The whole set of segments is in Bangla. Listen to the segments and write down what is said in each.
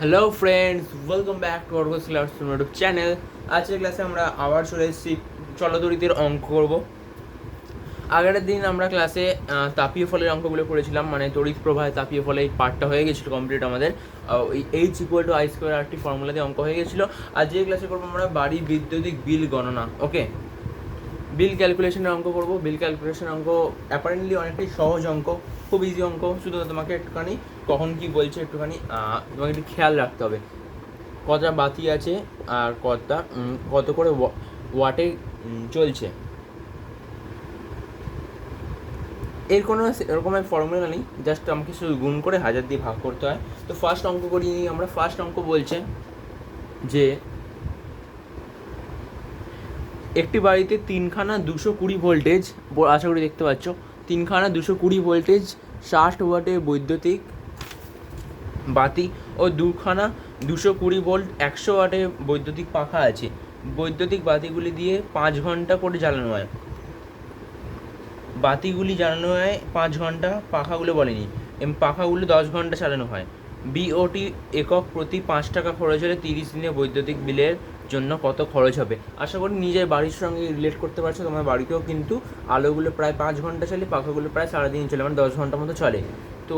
Hello friends welcome back to Argus class YouTube channel আজকের ক্লাসে আমরা আবার চলে এসেছি। চলদরিতের অঙ্ক করব। আগের দিন আমরা ক্লাসে তাপীয় ফলের অঙ্কগুলো করেছিলাম। মানে তড়িৎ প্রবাহে তাপীয় ফলে এই পার্টটা হয়ে গেছিল কমপ্লিট আমাদের। H equal to I square RT formula দিয়ে অঙ্ক হয়ে গেছিল। আর যে ক্লাসে করব আমরা বাড়ি বৈদ্যুতিক বিল গণনা ওকে বিল ক্যালকুলেশনের অঙ্ক করব। বিল ক্যালকুলেশন অঙ্ক অ্যাপারেন্টলি অনেকটাই সহজ অঙ্ক। খুব ইজি অঙ্ক। শুধু তোমাকে একটুখানি কখন কি বলছে একটুখানি তোমাকে একটু খেয়াল রাখতে হবে। কতটা বাতি আছে আর কতটা কত করে ওয়া- ওয়াটে চলছে। এর কোনো এরকমের ফর্মুলা নেই। জাস্ট আমাকে শুধু গুণ করে হাজার দিয়ে ভাগ করতে হয়। তো ফার্স্ট অঙ্ক করি নিই আমরা। ফার্স্ট অঙ্ক বলছে যে একটি বাড়িতে তিনখানা দুশো কুড়ি ভোল্টেজ আশা করি দেখতে পাচ্ছ তিনখানা দুশো কুড়ি ভোল্টেজ ষাট ওয়াটের বৈদ্যুতিক বাতি ও দুখানা দুশো কুড়ি ভোল্ট একশো ওয়াটের বৈদ্যুতিক পাখা আছে। বৈদ্যুতিক বাতিগুলি দিয়ে পাঁচ ঘণ্টা করে জ্বালানো হয়। বাতিগুলি জ্বালানো হয় পাঁচ ঘণ্টা, পাখাগুলো বলেনি। পাখাগুলো দশ ঘণ্টা চালানো হয়। বিওটি একক প্রতি পাঁচ টাকা খরচ হলে তিরিশ দিনে বৈদ্যুতিক বিলের জন্য কত খরচ হবে। আশা করি নিজের বাড়ির সঙ্গে রিলেট করতে পারছ, তোমার বাড়িতেও কিন্তু আলোগুলো প্রায় পাঁচ ঘণ্টা চলে, পাখাগুলো প্রায় সারাদিন চলে মানে দশ ঘণ্টা মতো চলে। তো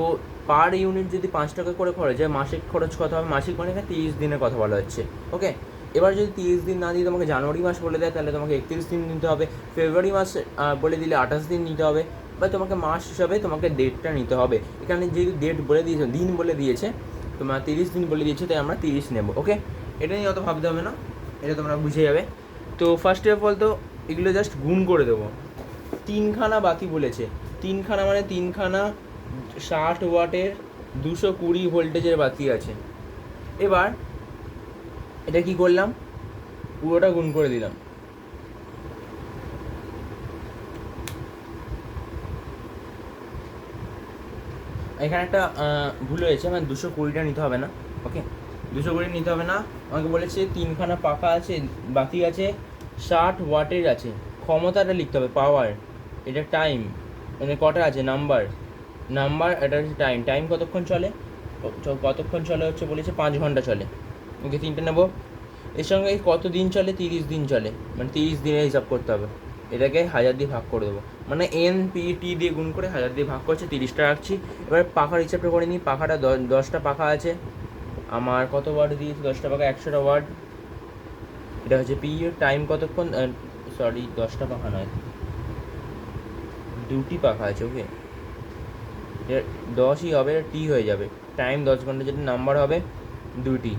পার ইউনিট যদি পাঁচ টাকা করে খরচ হয়, মাসিক খরচ কত হবে? মাসিক মানে এখানে তিরিশ দিনের কথা বলা হচ্ছে ওকে এবার যদি তিরিশ দিন না দিয়ে তোমাকে জানুয়ারি মাস বলে দেয়, তাহলে তোমাকে একত্রিশ দিন নিতে হবে। ফেব্রুয়ারি মাস বলে দিলে আঠাশ দিন নিতে হবে, বা তোমাকে মাস হিসাবে তোমাকে ডেটটা নিতে হবে। এখানে যেহেতু ডেট বলে দিয়েছে, দিন বলে দিয়েছে, তোমার তিরিশ দিন বলে দিয়েছে, তাই আমরা তিরিশ নেব ওকে এটা নিয়ে অত ভাবতে হবে না। এটা তোমরা বুঝে যাবে। তো ফার্স্ট অফ অল তো এগুলো জাস্ট গুণ করে দেবো। তিনখানা বাতি বলেছে। তিনখানা মানে তিনখানা ষাট ওয়াটের দুশো কুড়ি ভোল্টেজের বাতি আছে। এবার এটা কি করলাম? পুরোটা গুণ করে দিলাম। এখানে একটা ভুল হয়েছে মানে দুশো কুড়িটা নিতে হবে না। ওকে দুশো করে নিতে হবে না। আমাকে বলেছে, তিনখানা পাখা আছে বাতি আছে, ষাট ওয়াটের আছে। ক্ষমতাটা লিখতে হবে পাওয়ার এটা টাইম মানে কটা আছে? নাম্বার নাম্বার এটা হচ্ছে টাইম টাইম কতক্ষণ চলে? কতক্ষণ চলে হচ্ছে বলেছে, পাঁচ ঘণ্টা চলে। ওকে, তিনটে নেব। এর সঙ্গে কত দিন চলে? তিরিশ দিন চলে। মানে তিরিশ দিনের হিসাব করতে হবে। এটাকে হাজার দিয়ে ভাগ করে দেবো। মানে এন পি টি দিয়ে গুণ করে হাজার দিয়ে ভাগ করছে, তিরিশটা রাখছি। এবার পাখার হিসাবটা করে নিই। পাখাটা দশটা পাখা আছে। আমার কত ওয়ার্ড দিয়েছে? দশটা পাখা, একশোটা ওয়ার্ড এটা হচ্ছে পি টাইম কতক্ষণ? সরি দশটা পাখা নয়। দুটি পাখা আছে ওকে দশই হবে টি হয়ে যাবে। টাইম দশ ঘণ্টা যেটা নাম্বার হবে, দুটি।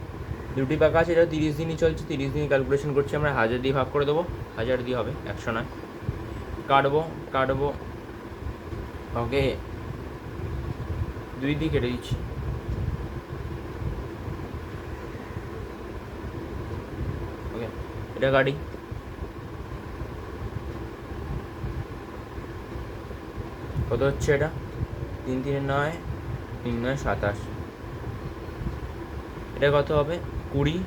দুটি পাখা আছে এটা তিরিশ দিনই চলছে, তিরিশ দিনই ক্যালকুলেশন করছি আমরা, হাজার দিয়ে ভাগ করে দেবো, হাজার দিয়ে হবে, একশো নয়। কাটবো কাটবো। ওকে দুই দিয়ে কেটে দিচ্ছি ওকে এটা গাড়ি। কত হচ্ছে এটা? তিন তিনে নয়, তিন নয়, সাতাশ। এটা কত হবে? কুড়ি।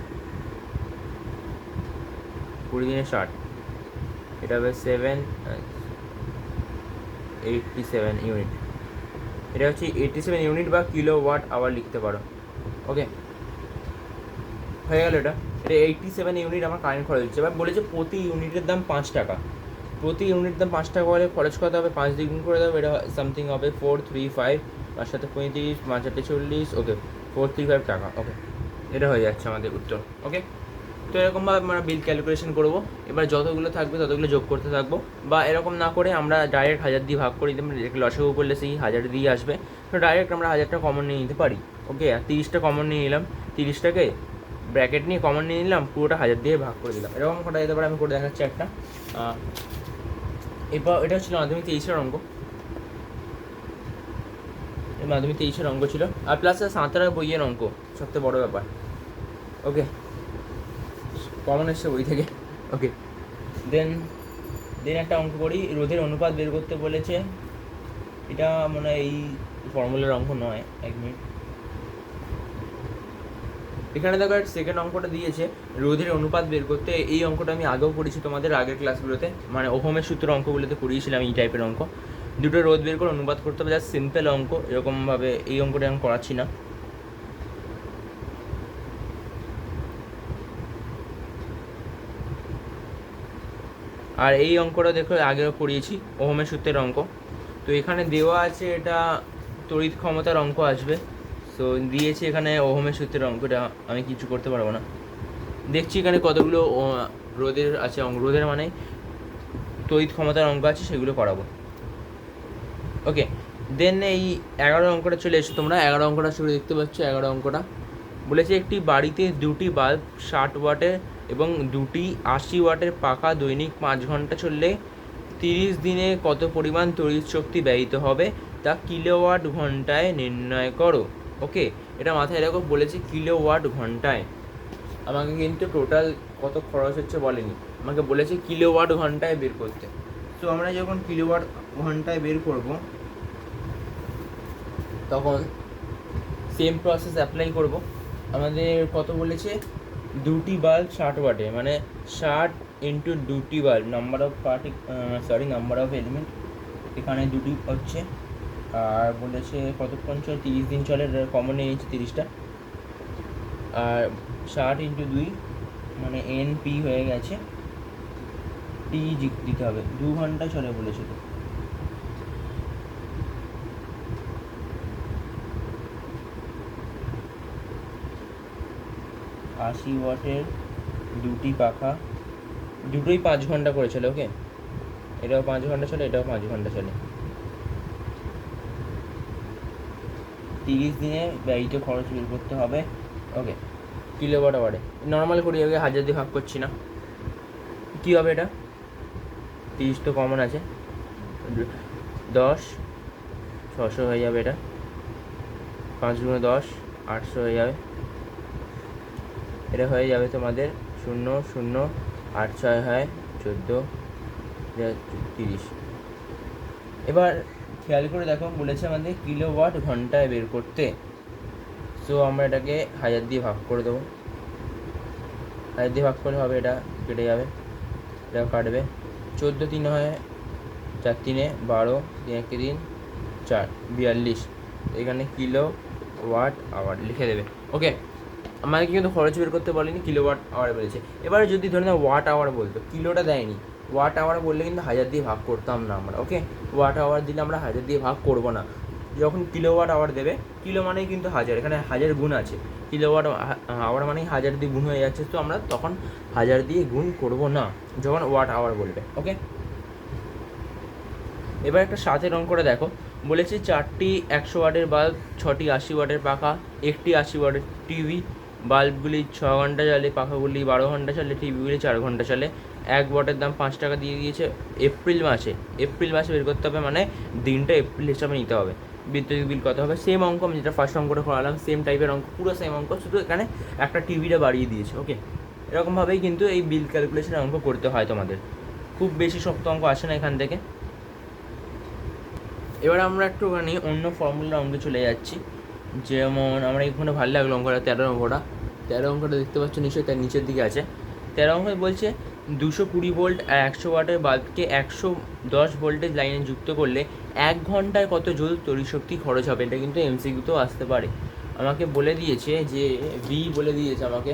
কুড়ি দিনে ষাট। এটা হবে সেভেন এইটটি সেভেন ইউনিট। এটা হচ্ছে এইটটি সেভেন ইউনিট বা কিলো ওয়াট আওয়ার লিখতে পারো। ওকে। হয়ে গেল এটা। এইটটি সেভেন ইউনিট আমার কারেন্ট খরচ হচ্ছে। এবার বলেছে প্রতি ইউনিটের দাম পাঁচ টাকা। প্রতি ইউনিট দাম পাঁচ টাকা হলে খরচ কত হবে, পাঁচ দ্বিগুণ করে দেবে এটা সামথিং হবে ফোর থ্রি ফাইভ তার সাথে পঁয়ত্রিশ, পাঁচ আটে চল্লিশ ওকে ফোর থ্রি ফাইভ টাকা ওকে এটা হয়ে যাচ্ছে আমাদের উত্তর ওকে তো এরকমভাবে আমরা বিল ক্যালকুলেশন করব। এবার যতগুলো থাকবে ততগুলো যোগ করতে থাকব। বা এরকম না করে আমরা ডাইরেক্ট হাজার দিয়ে ভাগ করে দিতে লসাগু করলে সেই হাজার দিয়ে আসবে। তো ডাইরেক্ট আমরা হাজারটা কমন নিয়ে নিতে পারি ওকে আর তিরিশটা কমন নিয়ে নিলাম। তিরিশটাকে ব্র্যাকেট নিয়ে কমন নিয়ে নিলাম, পুরোটা হাজার দিয়ে ভাগ করে দিলাম। এরকম করা যেতে পারে, আমি করে দেখাচ্ছি একটা। এরপর এটা ছিল মাধ্যমিক তেইশের অঙ্ক। মাধ্যমিক তেইশের অঙ্ক ছিল। আর প্লাস সাঁতারা বইয়ের অঙ্ক সবথেকে বড় ব্যাপার। ওকে কমন এসছে বই থেকে। ওকে দেন দেন একটা অঙ্ক করি। রোদের অনুপাত বের করতে বলেছে। এটা মনে হয় এই ফর্মুলার অঙ্ক নয়, এক মিনিট এখানে দেখো সেকেন্ড অঙ্কটা দিয়েছে, রোধের অনুপাত বের করতে। এই অঙ্কটা আমি আগেও করেছি তোমাদের আগের ক্লাসগুলোতে মানে ওহমের সূত্র অঙ্কগুলোতে করিয়েছিলাম এই টাইপের অঙ্ক। দুটো রোধ বের করে অনুবাদ করতে হবে, জাস্ট সিম্পল অঙ্ক, এরকমভাবে এই অঙ্কটা আমি করাচ্ছি না। আর এই অঙ্কটা দেখো আগেও করিয়েছি ওহমের সূত্রের অঙ্ক। তো এখানে দেওয়া আছে এটা, তড়িৎ ক্ষমতার অঙ্ক আসবে। তো দিয়েছি এখানে ওহমের সূত্রের অঙ্কটা আমি কিছু করতে পারব না। দেখছি এখানে কতগুলো রোদের আছে রোদের মানে তড়িৎ ক্ষমতার অঙ্ক আছে, সেগুলো করাবো। ওকে দেন এই এগারো অঙ্কটা চলে এসো তোমরা, এগারো অঙ্কটা শুরু দেখতে পাচ্ছ, এগারো অঙ্কটা। বলেছে একটি বাড়িতে দুটি বাল্ব ষাট ওয়াটের এবং দুটি আশি ওয়াটের পাখা দৈনিক পাঁচ ঘণ্টা চললে তিরিশ দিনে কত পরিমাণ তড়িৎ শক্তি ব্যয়িত হবে, তা কিলোওয়াট ঘন্টায় নির্ণয় করো। ওকে, এটা মাথায় রাখো, বলেছে কিলোওয়াট ঘন্টায়। আমাকে কিন্তু টোটাল কত খরচ হচ্ছে বলেনি। আমাকে বলেছে কিলোওয়াট ঘন্টায় বের করতে। তো আমরা যখন কিলোওয়াট ঘন্টায় বের করব, তখন সেম প্রসেস অ্যাপ্লাই করব। আমাদের কত বলেছে? দুটি বাল্ব ষাট ওয়াটে মানে ষাট ইন্টু দুটি bulb number of party sorry number of element এখানে দুটি হচ্ছে। আর বলেছে কতক্ষণ চলে তিরিশ দিন চলে কমন নিয়ে নিচ্ছে তিরিশটা। আর ষাট ইন্টু দুই মানে এন পি হয়ে গেছে। টি দিতে হবে। দু ঘণ্টা চলে বলেছিল আশি ওয়াটের দুটি পাখা। দুটোই পাঁচ ঘণ্টা করে চলে ওকে এটাও পাঁচ ঘণ্টা চলে, এটাও পাঁচ ঘণ্টা চলে। তিরিশ দিনে ব্যয়িত খরচ বের করতে হবে। ওকে কিলোওয়াট আওয়ারে নর্মাল করি আগে হাজার দিয়ে ভাগ করছি না। কী হবে এটা? তিরিশ তো কমন আছে। দশ, ছশো হয়ে যাবে এটা। পাঁচ গুণে দশ, আটশো হয়ে যাবে। এটা হয়ে যাবে তোমাদের শূন্য শূন্য, আট ছয় হয়, চোদ্দ, তিরিশ। এবার খেয়াল করে দেখো, বলেছে আমাদের কিলোওয়াট ঘন্টায় বের করতে। সো আমরা এটাকে হাজার দিয়ে ভাগ করে দেবো। হাজার দিয়ে ভাগ করলে হবে এটা, কেটে যাবে। এটা কাটবে। চোদ্দ তিন হয় চার তিনে, বারো তিন একে দিন চার, বিয়াল্লিশ। এখানে কিলো ওয়াট আওয়ার লিখে দেবে। ওকে আমাদেরকে কিন্তু খরচ বের করতে বলেনি কিলো ওয়াট আওয়ার বলেছে এবারে যদি ধরে নাও ওয়াট আওয়ার বলতো, কিলোটা দেয়নি। ওয়াট আওয়ার বললে কিন্তু হাজার দিয়ে ভাগ করতাম না আমরা ওকে ওয়াট আওয়ার দিলে আমরা হাজার দিয়ে ভাগ করব না। যখন কিলো ওয়াট আওয়ার দেবে কিলো মানেই কিন্তু হাজার, এখানে হাজার গুণ আছে। কিলো ওয়াট আওয়ার মানেই হাজার দিয়ে গুণ হয়ে যাচ্ছে, তো আমরা তখন হাজার দিয়ে গুণ করব না, যখন ওয়াট আওয়ার বলবে ওকে এবার একটা সাতের অঙ্কটা দেখো। বলেছে চারটি একশো ওয়াটের বাল্ব ছটি আশি ওয়াটের পাখা, একটি আশি ওয়াটের টিভি বাল্বগুলি ছ ঘণ্টা চলে, পাখাগুলি বারো ঘণ্টা চলে টিভিগুলি চার ঘণ্টা চলে। এক ওয়াটের দাম পাঁচ টাকা দিয়ে দিয়েছে এপ্রিল মাসে। এপ্রিল মাসে বের করতে হবে মানে দিনটা এপ্রিল হিসাবে নিতে হবে। বিদ্যুৎ বিল কত হবে? সেম অঙ্ক আমি যেটা ফার্স্ট অঙ্কটা করালাম সেম টাইপের অঙ্ক, পুরো সেম অঙ্ক, শুধু এখানে একটা টিভিটা বাড়িয়ে দিয়েছে ওকে এরকমভাবেই কিন্তু এই বিল ক্যালকুলেশনের অঙ্ক করতে হয় তোমাদের। খুব বেশি শক্ত অঙ্ক আসে না এখান থেকে। এবার আমরা একটুখানি অন্য ফর্মুলার অঙ্কে চলে যাচ্ছি। যেমন আমরা এখানে ভালো লাগল অঙ্কটা, তেরো অঙ্কটা। তেরো অঙ্কটা দেখতে পাচ্ছ নিশ্চয়ই তার নিচের দিকে আছে। তেরো অঙ্ক বলছে দুশো কুড়ি ভোল্ট আর একশো ওয়াটের বাল্বকে একশো দশ ভোল্টেজ লাইনে যুক্ত করলে এক ঘন্টায় কত জল তড়িৎ শক্তি খরচ হবে? এটা কিন্তু এমসিকিউতেও আসতে পারে। আমাকে বলে দিয়েছে যে ভি বলে দিয়েছে আমাকে।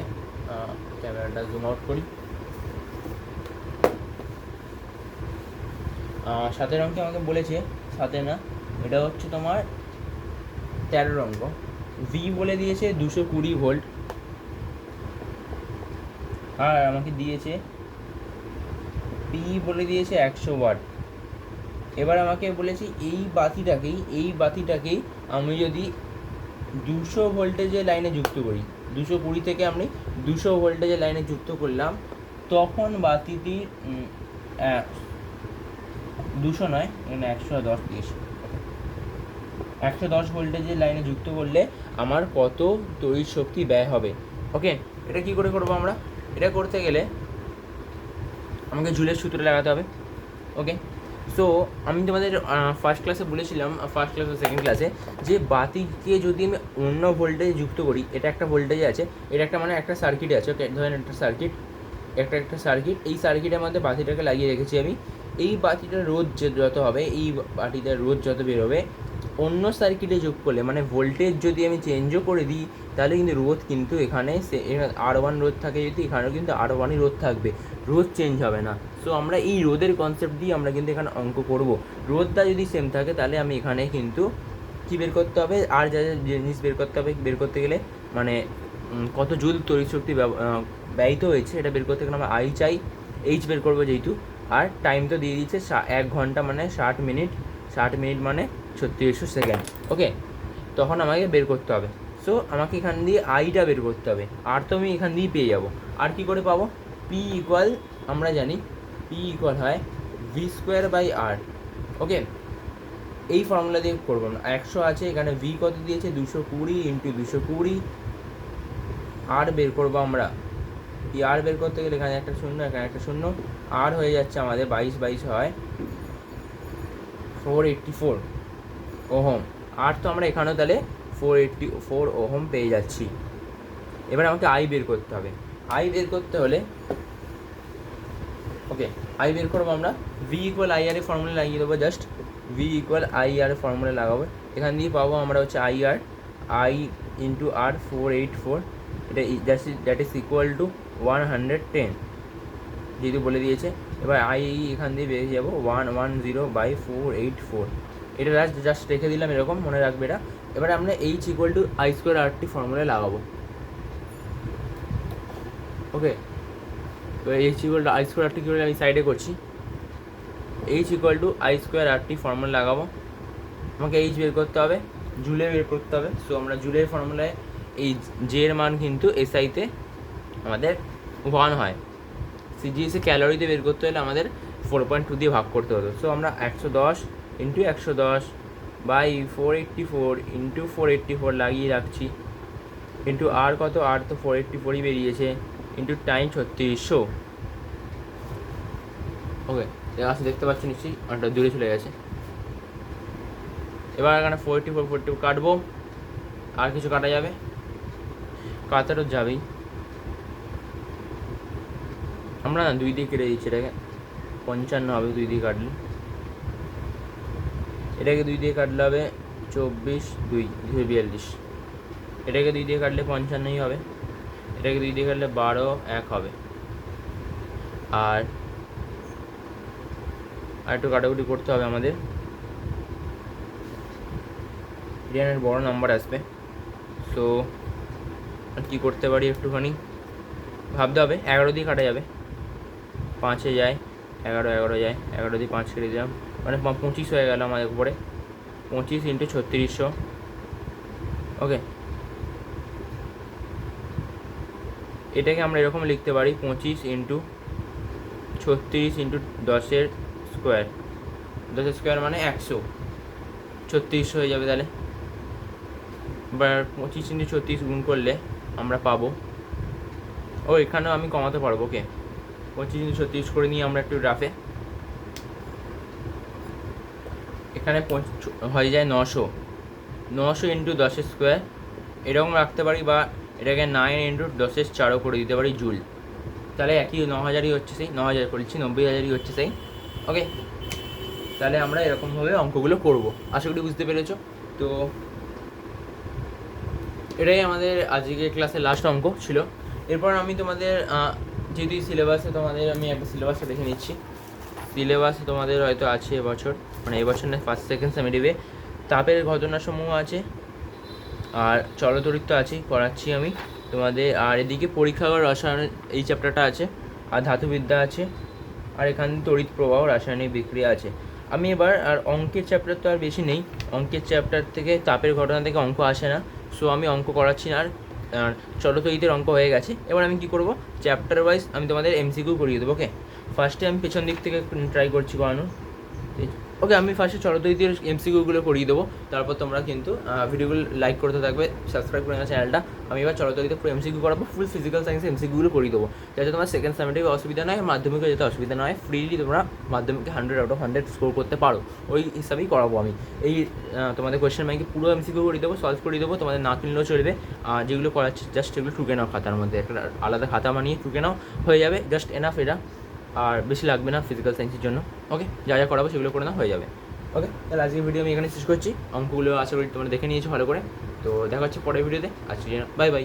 ক্যামেরাটা জুম আউট করি। সাতের অঙ্কে আমাকে বলেছে সাথে না, এটা হচ্ছে তোমার তেরো অঙ্ক। ভি বলে দিয়েছে দুশো কুড়ি ভোল্ট। আর আমাকে দিয়েছে পি বলে দিয়েছে একশো ওয়াট এবার আমাকে বলেছে এই বাতিটাকেই এই বাতিটাকেই আমি যদি দুশো ভোল্টেজের লাইনে যুক্ত করি দুশো কুড়ি থেকে আমি দুশো ভোল্টেজের লাইনে যুক্ত করলাম তখন আহ, দুশো নয় এখানে একশো দশ দিয়েছে। একশো দশ ভোল্টেজের লাইনে যুক্ত করলে আমার কত তড়িৎ শক্তি ব্যয় হবে। ওকে এটা কি করে করব আমরা? এটা করতে গেলে আমাকে ঝুলের সূত্র লাগাতে হবে ওকে সো আমি তোমাদের ফার্স্ট ক্লাসে বলেছিলাম ফার্স্ট ক্লাস ও সেকেন্ড ক্লাসে যে বাতিকে যদি আমি অন্য ভোল্টেজে যুক্ত করি, এটা একটা ভোল্টেজ আছে, এটা একটা মানে একটা সার্কিট আছে ওকে ধরেন একটা সার্কিট একটা একটা সার্কিট এই সার্কিটের মধ্যে বাতিটাকে লাগিয়ে রেখেছি আমি। এই বাতিটার রোদ যে যত হবে, এই বাতিটার রোদ যত বেরোবে অন্য সার্কিটে যোগ করলে মানে ভোল্টেজ যদি আমি চেঞ্জও করে দিই, তাহলে কিন্তু রোধ কিন্তু এখানে সে আর ওয়ান রোধ থাকে যদি, এখানেও কিন্তু আর ওয়ানই রোধ থাকবে। রোধ চেঞ্জ হবে না। সো আমরা এই রোধের কনসেপ্ট দিয়ে আমরা কিন্তু এখানে অঙ্ক করব। রোধটা যদি সেম থাকে, তাহলে আমি এখানে কিন্তু কী বের করতে হবে? আর যা যা জিনিস বের করতে হবে, বের করতে গেলে মানে কত জুল তড়িৎ শক্তি ব্যয়িত হয়েছে এটা বের করতে গেলে আমরা আই চাই এইচ বের করব যেহেতু। আর টাইম তো দিয়ে দিচ্ছে এক ঘণ্টা মানে ষাট মিনিট ষাট মিনিট মানে ছত্রিশশো সেকেন্ড ওকে তখন আমাকে বের করতে হবে। সো আমাকে এখান দিয়ে আইটা বের করতে হবে। আর তো আমি এখান দিয়েই পেয়ে যাব। আর কি করে পাবো? পি ইকুয়াল আমরা জানি পি ইকুয়াল হয় V square by R okay এই ফর্মুলা দিয়ে করব না। একশো আছে, এখানে ভি কত দিয়েছে? দুশো কুড়ি ইন্টু দুশো কুড়ি। আর বের করব আমরা। আর বের করতে গেলে এখানে একটা শূন্য, এখানে একটা শূন্য। আর হয়ে যাচ্ছে আমাদের বাইশ বাইশ হয় ফোর এইট্টি ফোর ওহম। আর তো আমরা এখানেও তাহলে ফোর এইট্টি, ফোর ওহম পেয়ে যাচ্ছি। এবার আমাকে আই বের করতে হবে। আই বের করতে হলে ওকে আই বের করব আমরা। V equal I R formula লাগিয়ে দেবো just V equal I R formula লাগাবো। এখান দিয়ে পাবো আমরা হচ্ছে I R I into R four eight four এটা that is equal to one hundred ten যেহেতু বলে দিয়েছে। এবার আই এখান দিয়ে বেরিয়ে যাব। One one zero by four eight four এটা জাস্ট জাস্ট রেখে দিলাম এরকম, মনে রাখবে এটা। এবার আমরা H equal to I square RT ফর্মুলায় লাগাবো। ওকে তো H equal to I square RT কী আমি সাইডে করছি? H equal to I square RT formula লাগাবো। আমাকে এইচ বের করতে হবে, জুলে বের করতে হবে। সো আমরা জুলের ফর্মুলায় এই জের মান কিন্তু এসআইতে আমাদের ওয়ান হয়। সিজিএসে ক্যালোরিতে বের করতে হলে আমাদের ফোর পয়েন্ট টু দিয়ে ভাগ করতে হতো। সো আমরা একশো দশ ইন্টু একশো দশ by four eighty four into four eighty four লাগিয়ে রাখছি। ইন্টু আর কত? আর তো ফোর এইট্টি ফোরই বেরিয়েছে। ইন্টু টাইম ছত্রিশশো ওকে আসলে দেখতে পাচ্ছি নিশ্চয়ই অনেকটা দূরে চলে গেছে। এবার এখানে ফোর এইট্টি ফোর ফোরটি কাটবো। আর কিছু কাটা যাবে? কাটারও যাবেই। আমরা না দুই দিয়ে কেটে দিচ্ছি এটাকে পঞ্চান্ন হবে দুই দিয়ে কাটলে। এটাকে দুই দিয়ে কাটলে হবে চব্বিশ দুই দুই বিয়াল্লিশ। এটাকে দুই দিয়ে কাটলে পঞ্চান্নই হবে। এটাকে দুই দিয়ে কাটলে বারো, এক হবে। আর আর একটু কাটাকুটি করতে হবে আমাদের। রিয়ানের বড় নাম্বার আসবে। সো কী করতে পারি একটুখানি? ভাবতে হবে, এগারো দিয়ে কাটা যাবে। পাঁচে যায়, এগারো এগারো যায়, এগারো দিয়ে পাঁচ কেটে দিলাম। মানে পঁচিশ হয়ে গেল আমাদের উপরে। পঁচিশ ইন্টু ছত্রিশশো। ওকে। এটাকে আমরা এরকম লিখতে পারি, পঁচিশ ইন্টু ছত্রিশ ইন্টু দশের স্কোয়ার। দশের স্কোয়ার মানে একশো। ছত্রিশশো হয়ে যাবে তাহলে। এবার পঁচিশ ইন্টু ছত্রিশ গুণ করলে আমরা পাবো। ও, এখানেও আমি কমাতে পারব, ওকে। পঁচিশ ইন্টু ছত্রিশ করে নিয়ে আমরা একটু গ্রাফে এখানে হয়ে যায় নশো। নশো ইন্টু দশের স্কোয়ার এরকম রাখতে পারি বা এটাকে নাইন ইন্টু দশের চারও করে দিতে পারি জুল তাহলে একই ন হাজারই হচ্ছে সেই, ন হাজার করেছি নব্বই হাজারই হচ্ছে সেই। ওকে তাহলে আমরা এরকমভাবে অঙ্কগুলো করব। আশা করি বুঝতে পেরেছ। তো এটাই আমাদের আজকের ক্লাসের লাস্ট অঙ্ক ছিল। এরপর আমি তোমাদের যেহেতু সিলেবাসে তোমাদের আমি একটা সিলেবাসটা দেখে নিচ্ছি। সিলেবাসে তোমাদের হয়তো আছে এবছর মানে এবছর না ফার্স্ট সেকেন্ড সেমিটিভে তাপের ঘটনাসমূহ আছে, আর চলতরিত্ব আছে করাচ্ছি আমি। তোমাদের, আর এদিকে পরীক্ষাগার রসায়ন এই চ্যাপ্টারটা আছে, আর ধাতুবিদ্যা আছে, আর এখানে তড়িৎ প্রবাহ, রাসায়নিক বিক্রিয়া আছে। আমি এবার, আর অঙ্কের চ্যাপ্টার তো আর বেশি নেই। অঙ্কের চ্যাপ্টার থেকে তাপের ঘটনা থেকে অঙ্ক আসে না। সো আমি অঙ্ক করাচ্ছি না, আর আর ঈদের অঙ্ক হয়ে গেছে। এবার আমি কি করব? চ্যাপ্টার ওয়াইজ আমি তোমাদের এমসিকিউ করিয়ে দেবো ওকে ফার্স্টে আমি পেছন দিক থেকে ট্রাই করছি করানোর ওকে আমি ফার্স্টে চলতরিতের এমসিকিউগুলো করিয়ে দেবো। তারপর তোমরা কিন্তু ভিডিওগুলো লাইক করতে থাকবে সাবস্ক্রাইব করে চ্যানেলটা আমি এবার চলতরিতে পুরো এমসিকিউ করাবো ফুল ফিজিক্যাল সায়েন্স এমসিকিউগুলো করিয়ে দেবো। যাতে তোমার সেকেন্ড সেমিটিভে অসুবিধা নয় মাধ্যমিকে যাতে অসুবিধা নয় ফ্রিলি তোমরা মাধ্যমিকে hundred out of hundred score করতে পারো। ওই হিসাবেই করাবো আমি। এই তোমাদের কোয়েশ্চেন ব্যাংকে পুরো এমসিকিউ করে দেবো সলভ করে দেবো, তোমাদের না কিনলেও চলবে। আর যেগুলো করাচ্ছি জাস্ট এগুলো টুকে নাও খাতার মধ্যে। একটা আলাদা খাতা বানিয়ে টুকে নাও, হয়ে যাবে জাস্ট এনাফ এটা। আর বেশি লাগবে না ফিজিক্যাল সায়েন্সের জন্য। ওকে যা যা করাবো সেগুলো করে নাও, হয়ে যাবে। ওকে তাহলে আজকের ভিডিও আমি এখানে শেষ করছি। অঙ্কগুলো আশা করি তোমরা দেখে নিয়েছো ভালো করে। তো দেখা হচ্ছে পরের ভিডিওতে আজকে বাই বাই